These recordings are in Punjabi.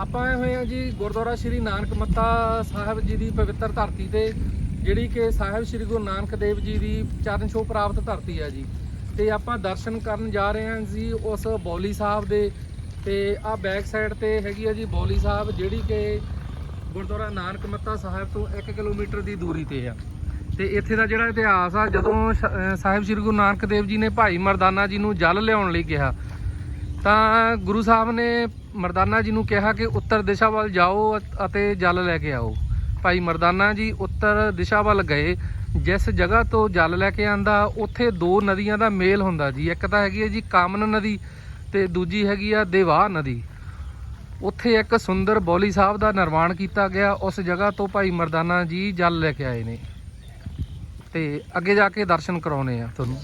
ਆਪਾਂ ਆਏ ਹੋਏ ਆ ਜੀ ਗੁਰਦੁਆਰਾ ਸ਼੍ਰੀ ਨਾਨਕ ਮੱਤਾ ਸਾਹਿਬ ਜੀ ਦੀ ਪਵਿੱਤਰ ਧਰਤੀ ਤੇ, ਜਿਹੜੀ ਕਿ ਸਾਹਿਬ ਸ਼੍ਰੀ ਗੁਰੂ ਨਾਨਕ ਦੇਵ ਜੀ ਦੀ ਚਰਨ ਛੋਹ ਪ੍ਰਾਪਤ ਧਰਤੀ ਆ ਜੀ। ਤੇ ਆਪਾਂ ਦਰਸ਼ਨ ਕਰਨ ਜਾ ਰਹੇ ਹਾਂ ਜੀ ਉਸ ਬੌਲੀ ਸਾਹਿਬ ਦੇ, ਤੇ ਆ ਬੈਕ ਸਾਈਡ ਤੇ ਹੈਗੀ ਆ ਜੀ ਬੌਲੀ ਸਾਹਿਬ, ਜਿਹੜੀ ਕਿ ਗੁਰਦੁਆਰਾ ਨਾਨਕ ਮੱਤਾ ਸਾਹਿਬ ਤੋਂ 1 ਕਿਲੋਮੀਟਰ ਦੀ ਦੂਰੀ ਤੇ ਆ। ਤੇ ਇੱਥੇ ਦਾ ਜਿਹੜਾ ਇਤਿਹਾਸ ਆ, ਜਦੋਂ ਸ਼- ਸਾਹਿਬ ਸ਼੍ਰੀ ਗੁਰੂ ਨਾਨਕ ਦੇਵ ਜੀ ਨੇ ਭਾਈ ਮਰਦਾਨਾ ਜੀ ਨੂੰ ਜਲ ਲਿਆਉਣ ਲਈ ਕਿਹਾ, ਤਾਂ ਗੁਰੂ ਸਾਹਿਬ ਨੇ ਮਰਦਾਨਾ ਜੀ ਨੂੰ ਕਿਹਾ ਕਿ ਉੱਤਰ ਦਿਸ਼ਾ ਵੱਲ ਜਾਓ ਅਤੇ ਜਲ ਲੈ ਕੇ ਆਓ। ਭਾਈ ਮਰਦਾਨਾ ਜੀ ਉੱਤਰ ਦਿਸ਼ਾ ਵੱਲ ਗਏ। ਜਿਸ ਜਗ੍ਹਾ ਤੋਂ ਜਲ ਲੈ ਕੇ ਆਂਦਾ, ਉੱਥੇ ਦੋ ਨਦੀਆਂ ਦਾ ਮੇਲ ਹੁੰਦਾ ਜੀ। ਇੱਕ ਤਾਂ ਹੈਗੀ ਹੈ ਜੀ ਕਾਮਨ ਨਦੀ ਤੇ ਦੂਜੀ ਹੈਗੀ ਆ ਦੇਵਾ ਨਦੀ। ਉੱਥੇ ਇੱਕ ਸੁੰਦਰ ਬੌਲੀ ਸਾਹਿਬ ਦਾ ਨਿਰਮਾਣ ਕੀਤਾ ਗਿਆ। ਉਸ ਜਗ੍ਹਾ ਤੋਂ ਭਾਈ ਮਰਦਾਨਾ ਜੀ ਜਲ ਲੈ ਕੇ ਆਏ ਨੇ। ਤੇ ਅੱਗੇ ਜਾ ਕੇ ਦਰਸ਼ਨ ਕਰਾਉਣੇ ਆ ਤੁਹਾਨੂੰ।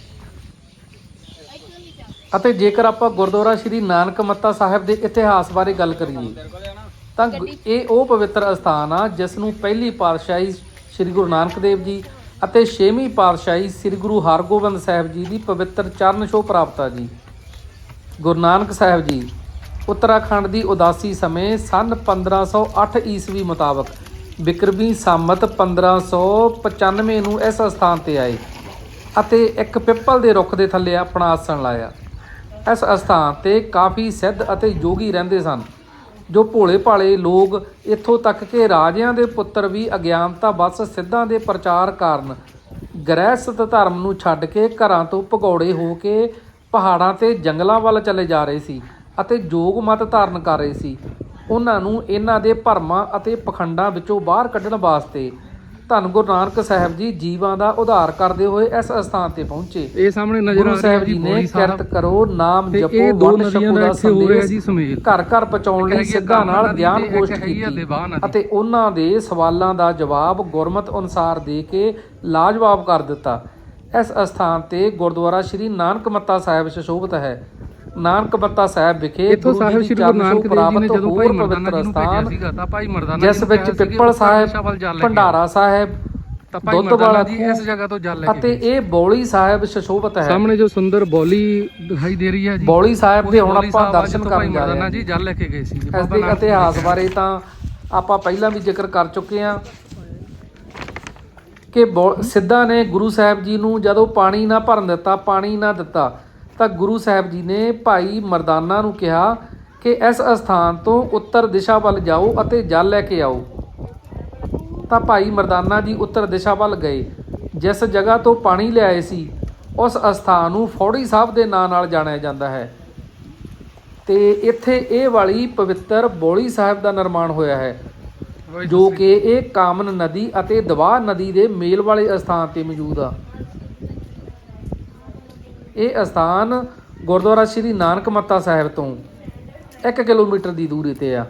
ਅਤੇ ਜੇਕਰ ਆਪਾਂ ਗੁਰਦੁਆਰਾ ਸ਼੍ਰੀ ਨਾਨਕ ਮੱਤਾ ਸਾਹਿਬ ਦੇ ਇਤਿਹਾਸ ਬਾਰੇ ਗੱਲ ਕਰੀਏ ਤਾਂ ਇਹ ਉਹ ਪਵਿੱਤਰ ਅਸਥਾਨ ਆ ਜਿਸ ਨੂੰ ਪਹਿਲੀ ਪਾਤਸ਼ਾਹੀ ਸ੍ਰੀ ਗੁਰੂ ਨਾਨਕ ਦੇਵ ਜੀ ਅਤੇ ਛੇਵੀਂ ਪਾਤਸ਼ਾਹੀ ਸ੍ਰੀ ਗੁਰੂ ਹਰਗੋਬਿੰਦ ਸਾਹਿਬ ਜੀ ਦੀ ਪਵਿੱਤਰ ਚਰਨ ਛੋਹ ਪ੍ਰਾਪਤ ਆ ਜੀ। ਗੁਰੂ ਨਾਨਕ ਸਾਹਿਬ ਜੀ ਉੱਤਰਾਖੰਡ ਦੀ ਉਦਾਸੀ ਸਮੇਂ ਸਨ 1508 ਈਸਵੀ ਮੁਤਾਬਕ ਬਿਕਰਮੀ ਸੰਮਤ 1595 ਨੂੰ ਇਸ ਸਥਾਨ ਤੇ ਆਏ ਅਤੇ ਇੱਕ ਪਿੱਪਲ ਦੇ ਰੁੱਖ ਦੇ ਥੱਲੇ ਆਪਣਾ ਆਸਣ ਲਾਇਆ। ਇਸ ਅਸਥਾਨ ਤੇ ਕਾਫੀ ਸਿੱਧ ਅਤੇ ਯੋਗੀ ਰਹਿੰਦੇ ਸਨ। ਜੋ ਭੋਲੇ ਭਾਲੇ ਲੋਕ ਇੱਥੋਂ ਤੱਕ ਕਿ ਰਾਜਿਆਂ ਦੇ ਪੁੱਤਰ ਵੀ ਅਗਿਆਨਤਾ ਬਸ ਸਿੱਧਾਂ ਦੇ ਪ੍ਰਚਾਰ ਕਾਰਨ ਗ੍ਰਹਿਸਥ ਧਰਮ ਨੂੰ ਛੱਡ ਕੇ ਘਰਾਂ ਤੋਂ ਭਗੌੜੇ ਹੋ ਕੇ ਪਹਾੜਾਂ ਤੇ ਜੰਗਲਾਂ ਵੱਲ ਚਲੇ ਜਾ ਰਹੇ ਸੀ ਅਤੇ ਜੋਗ ਮਤ ਧਾਰਨ ਕਰ ਰਹੇ ਸੀ। ਉਹਨਾਂ ਨੂੰ ਇਹਨਾਂ ਦੇ ਭਰਮਾਂ ਅਤੇ ਪਖੰਡਾਂ ਵਿੱਚੋਂ ਬਾਹਰ ਕੱਢਣ ਵਾਸਤੇ ਧੰਨ ਗੁਰੂ ਨਾਨਕ ਸਾਹਿਬ ਜੀ ਜੀਵਾਂ ਦਾ ਉਧਾਰ ਕਰਦੇ ਹੋਏ ਇਸ ਅਸਥਾਨ ਤੇ ਪਹੁੰਚੇ। ਇਹ ਸਾਹਮਣੇ ਨਜ਼ਰ ਆ ਰਿਹਾ ਜੀ ਨੇ ਕਿਰਤ ਕਰੋ ਨਾਮ ਜਪੋ ਇਹ ਦੋ ਨਦੀਆਂ ਦਾ ਇੱਥੇ ਹੋ ਰਿਹਾ ਜੀ ਸਮੇਤ ਘਰ ਘਰ ਪਹੁੰਚਾਉਣ ਲਈ ਸਿੱਧਾ ਨਾਲ ਗਿਆਨ ਆ ਕੀਤੀ। ਅਤੇ ਉਹਨਾਂ ਦੇ ਸਵਾਲਾਂ ਦਾ ਜਵਾਬ ਗੁਰਮਤ ਅਨੁਸਾਰ ਦੇ ਕੇ ਲਾਜਵਾਬ ਕਰ ਦਿੱਤਾ। ਇਸ ਅਸਥਾਨ ਤੇ ਗੁਰਦੁਆਰਾ ਸ਼੍ਰੀ ਨਾਨਕ ਮੱਤਾ ਸਾਹਿਬ ਸੁਸ਼ੋਭਿਤ ਹੈ। ਨਾਨਕ ਮੱਤਾ ਸਾਹਿਬ ਵਿਖੇ ਇੱਥੋਂ ਸਾਹਿਬ ਸ਼੍ਰੀ ਗੁਰੂ ਨਾਨਕ ਦੇਵ ਜੀ ਨੇ ਜਦੋਂ ਭਾਈ ਮਰਦਾਨਾ ਜੀ ਨੂੰ ਭੇਜਿਆ ਸੀਗਾ ਤਾਂ ਭਾਈ ਮਰਦਾਨਾ ਜਿਸ ਵਿੱਚ ਪਿੱਪਲ ਸਾਹਿਬ। ਭੰਡਾਰਾ ਸਾਹਿਬ ਦੁੱਧ ਵਾਲਾ ਜੀ ਇਸ ਜਗ੍ਹਾ ਤੋਂ ਜਲ ਲੈ ਅਤੇ ਇਹ ਬੌਲੀ ਸਾਹਿਬ ਸੁਸ਼ੋਭਿਤ ਹੈ। ਸਾਹਮਣੇ ਜੋ ਸੁੰਦਰ ਬੋਲੀ ਦਿਖਾਈ ਦੇ ਰਹੀ ਹੈ ਜੀ। ਬੌਲੀ ਸਾਹਿਬ ਦੇ ਹੁਣ ਆਪਾਂ ਦਰਸ਼ਨ ਕਰਨ ਜਾ ਰਹੇ ਹਾਂ। ਜੀ ਜਲ ਲੈ ਕੇ ਗਏ ਸੀ ਇਸ ਦੇ ਇਤਿਹਾਸ ਬਾਰੇ ਤਾਂ ਆਪਾਂ ਪਹਿਲਾਂ ਵੀ ਜ਼ਿਕਰ ਕਰ ਚੁੱਕੇ ਹਾਂ ਕਿ ਸਿੱਧਾਂ ਨੇ ਗੁਰੂ ਸਾਹਿਬ ਜੀ ਨੂੰ ਜਦੋਂ ਪਾਣੀ ਨਾ ਭਰਨ ਦਿੱਤਾ ਪਾਣੀ ਨਾ ਦਿੱਤਾ ਤਾਂ ਗੁਰੂ ਸਾਹਿਬ ਜੀ ਨੇ ਭਾਈ ਮਰਦਾਨਾ ਨੂੰ ਕਿਹਾ ਕਿ ਇਸ ਅਸਥਾਨ ਤੋਂ ਉੱਤਰ ਦਿਸ਼ਾ ਵੱਲ ਜਾਓ ਅਤੇ ਜਲ ਲੈ ਕੇ ਆਓ। ਤਾਂ ਭਾਈ ਮਰਦਾਨਾ ਜੀ ਉੱਤਰ ਦਿਸ਼ਾ ਵੱਲ ਗਏ। ਜਿਸ ਜਗ੍ਹਾ ਤੋਂ ਪਾਣੀ ਲਿਆਏ ਸੀ ਉਸ ਅਸਥਾਨ ਨੂੰ ਫੌੜੀ ਸਾਹਿਬ ਦੇ ਨਾਂ ਨਾਲ ਜਾਣਿਆ ਜਾਂਦਾ ਹੈ। ਤੇ ਇੱਥੇ ਇਹ ਵਾਲੀ ਪਵਿੱਤਰ ਬੋਲੀ ਸਾਹਿਬ ਦਾ ਨਿਰਮਾਣ ਹੋਇਆ ਹੈ ਜੋ ਕਿ ਇਹ ਕਾਮਨ ਨਦੀ ਅਤੇ ਦਵਾਹ ਨਦੀ ਦੇ ਮੇਲ ਵਾਲੇ ਅਸਥਾਨ ਤੇ ਮੌਜੂਦ ਆ। ਇਹ ਅਸਥਾਨ ਗੁਰਦੁਆਰਾ ਸ੍ਰੀ ਨਾਨਕ ਮੱਤਾ ਸਾਹਿਬ ਤੋਂ 1 ਕਿਲੋਮੀਟਰ ਦੀ ਦੂਰੀ ਤੇ ਆ।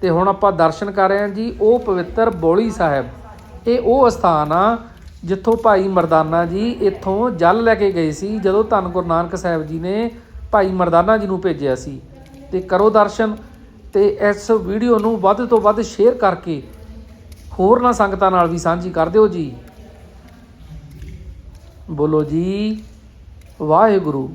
ਤੇ ਹੁਣ ਆਪਾਂ ਦਰਸ਼ਨ ਕਰ ਰਹੇ ਹਾਂ ਜੀ, ਉਹ ਪਵਿੱਤਰ ਬੋਲੀ ਸਾਹਿਬ। ਇਹ ਉਹ ਅਸਥਾਨ ਆ ਜਿੱਥੋਂ ਭਾਈ ਮਰਦਾਨਾ ਜੀ ਇੱਥੋਂ ਜਲ ਲੈ ਕੇ ਗਏ ਸੀ, ਜਦੋਂ ਧੰਨ ਗੁਰੂ ਨਾਨਕ ਸਾਹਿਬ ਜੀ ਨੇ ਭਾਈ ਮਰਦਾਨਾ ਜੀ ਨੂੰ ਭੇਜਿਆ ਸੀ। ਤੇ ਕਰੋ ਦਰਸ਼ਨ ਤੇ ਇਸ ਵੀਡੀਓ ਨੂੰ ਵੱਧ ਤੋਂ ਵੱਧ ਸ਼ੇਅਰ ਕਰਕੇ ਹੋਰਨਾਂ ਸੰਗਤਾਂ ਨਾਲ ਵੀ ਸਾਂਝੀ ਕਰ ਦਿਓ ਜੀ। ਬੋਲੋ ਜੀ। ਵਾਹਿਗੁਰੂ